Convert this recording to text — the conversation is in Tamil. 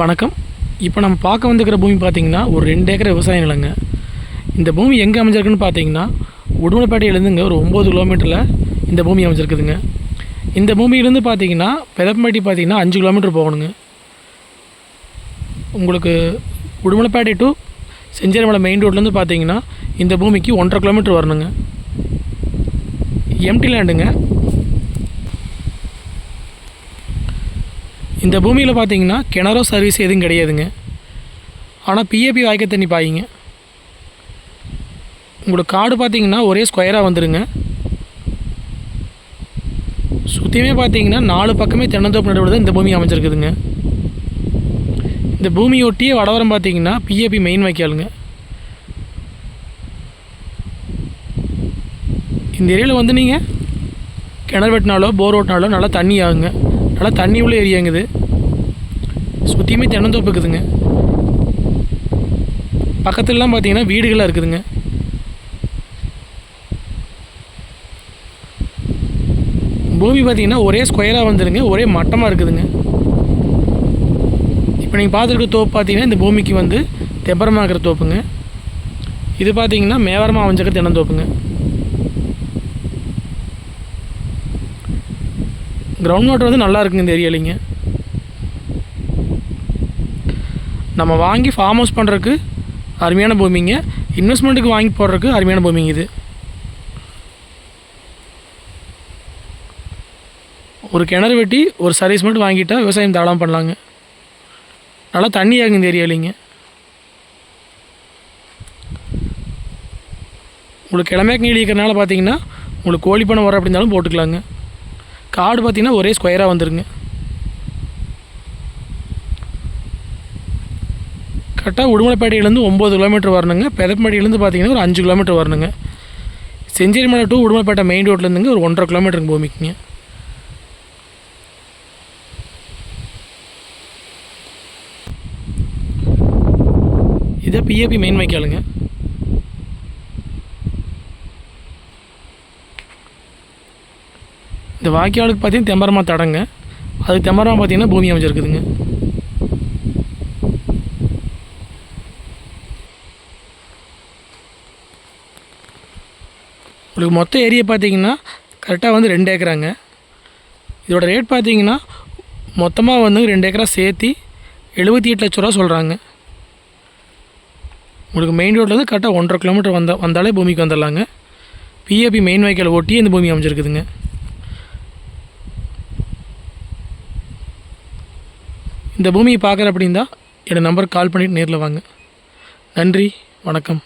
வணக்கம். இப்போ நம்ம பார்க்க வந்துக்கிற பூமி பார்த்தீங்கன்னா ஒரு ரெண்டு ஏக்கர் விவசாய நிலங்க. இந்த பூமி எங்கே அமைஞ்சிருக்குன்னு பார்த்தீங்கன்னா உடுமலைப்பேட்டையிலேருந்துங்க ஒரு ஒம்பது கிலோமீட்டரில் இந்த பூமி அமைஞ்சிருக்குதுங்க. இந்த பூமியிலேருந்து பார்த்தீங்கன்னா பெதப்பம்பட்டி பார்த்தீங்கன்னா அஞ்சு கிலோமீட்டர் போகணுங்க. உங்களுக்கு உடுமலைப்பேட்டை டு செஞ்சேரிமலை மெயின் ரோட்லேருந்து பார்த்தீங்கன்னா இந்த பூமிக்கு ஒன்றரை கிலோமீட்டர் வரணுங்க. எம்டி லேண்டுங்க இந்த பூமியில் பார்த்தீங்கன்னா கிணறோ சர்வீஸ் எதுவும் கிடையாதுங்க. ஆனால் பிஏபி வாய்க்க தண்ணி பாயிங்க. உங்களுக்கு காடு பார்த்தீங்கன்னா ஒரே ஸ்கொயராக வந்துடுங்க சுற்றியுமே பார்த்தீங்கன்னா நாலு பக்கமே தென்னந்தோப்பு நடுவில் தான் இந்த பூமி அமைஞ்சிருக்குதுங்க. இந்த பூமியொட்டியே வடவரம் பார்த்தீங்கன்னா பிஏபி மெயின் வைக்காலுங்க இந்த ஏரியாவில் வந்து நீங்கள் கிணறு வெட்டினாலோ போர் ஓட்டினாலோ நல்லா தண்ணி ஆகுங்க. நல்லா தண்ணி உள்ள ஏரியாங்குது சுற்றியுமே தென்னந்தோப்பு இருக்குதுங்க பக்கத்துலலாம் பார்த்தீங்கன்னா வீடுகளாக இருக்குதுங்க. பூமி பார்த்தீங்கன்னா ஒரே ஸ்கொயராக வந்துடுங்க ஒரே மட்டமாக இருக்குதுங்க. இப்போ நீங்கள் பார்த்துருக்க தோப்பு பார்த்தீங்கன்னா இந்த பூமிக்கு வந்து தெப்பரமாகிற தோப்புங்க. இது பார்த்தீங்கன்னா மேவரமாக அமைஞ்சிருக்க தென்னந்தோப்புங்க. கிரவுண்ட் வாட்டர் வந்து நல்லா இருக்குங்க இந்த ஏரியாலிங்க நம்ம வாங்கி ஃபார்ம் ஹவுஸ் பண்ணுறதுக்கு அருமையான பூமிங்க. இன்வெஸ்ட்மெண்ட்டுக்கு வாங்கி போடுறதுக்கு அருமையான பூமிங்க இது. ஒரு கிணறு வெட்டி ஒரு சர்வீஸ் மட்டும் வாங்கிட்டால் விவசாயம் தாராளமாக பண்ணலாங்க. நல்லா தண்ணி ஆகுங்க இந்த ஏரியாலிங்க உங்களுக்கு கிழமைக்கு நீடி பார்த்தீங்கன்னா உங்களுக்கு கோழி பண்ணை வர இருந்தாலும் போட்டுக்கலாங்க. காடு பார்த்தீங்கன்னா ஒரே ஸ்கொயராக வந்துருங்க. கரெக்டாக உடுமலைப்பேட்டையிலேருந்து ஒம்பது கிலோமீட்டர் வரணுங்க. பெதப்பேட்டையிலேருந்து பார்த்தீங்கன்னா ஒரு அஞ்சு கிலோமீட்டர் வரணுங்க. செஞ்சேரி மலை டு உடுமலைப்பேட்டை மெயின் ரோட்லேருந்துங்க ஒரு ஒன்றரை கிலோமீட்டருங்க பூமிக்குங்க. இதை பிஏபி மெயின் வைக்காலுங்க இந்த வாய்க்காலுக்கு பார்த்தீங்கன்னா தெம்பரமாக தடங்க. அதுக்கு தெம்பரமாக பார்த்தீங்கன்னா பூமி அமைஞ்சிருக்குதுங்க. உங்களுக்கு மொத்த ஏரியா பார்த்தீங்கன்னா கரெக்டாக வந்து ரெண்டு ஏக்கராங்க. இதோட ரேட் பார்த்தீங்கன்னா மொத்தமாக வந்து ரெண்டு ஏக்கரா சேர்த்தி எழுபத்தி எட்டு லட்ச ரூபா சொல்கிறாங்க உங்களுக்கு மெயின் ரோட்லேருந்து கரெக்டாக ஒன்றரை கிலோமீட்டர் வந்தால் வந்தாலே பூமிக்கு வந்துடலாங்க. பிஏபி மெயின் வாய்க்கால் ஒட்டி இந்த பூமி அமைஞ்சிருக்குதுங்க. இந்த பூமியை பார்க்குற அப்படின்னா என்னோடய நம்பருக்கு கால் பண்ணிவிட்டு நேரில் வாங்க. நன்றி வணக்கம்.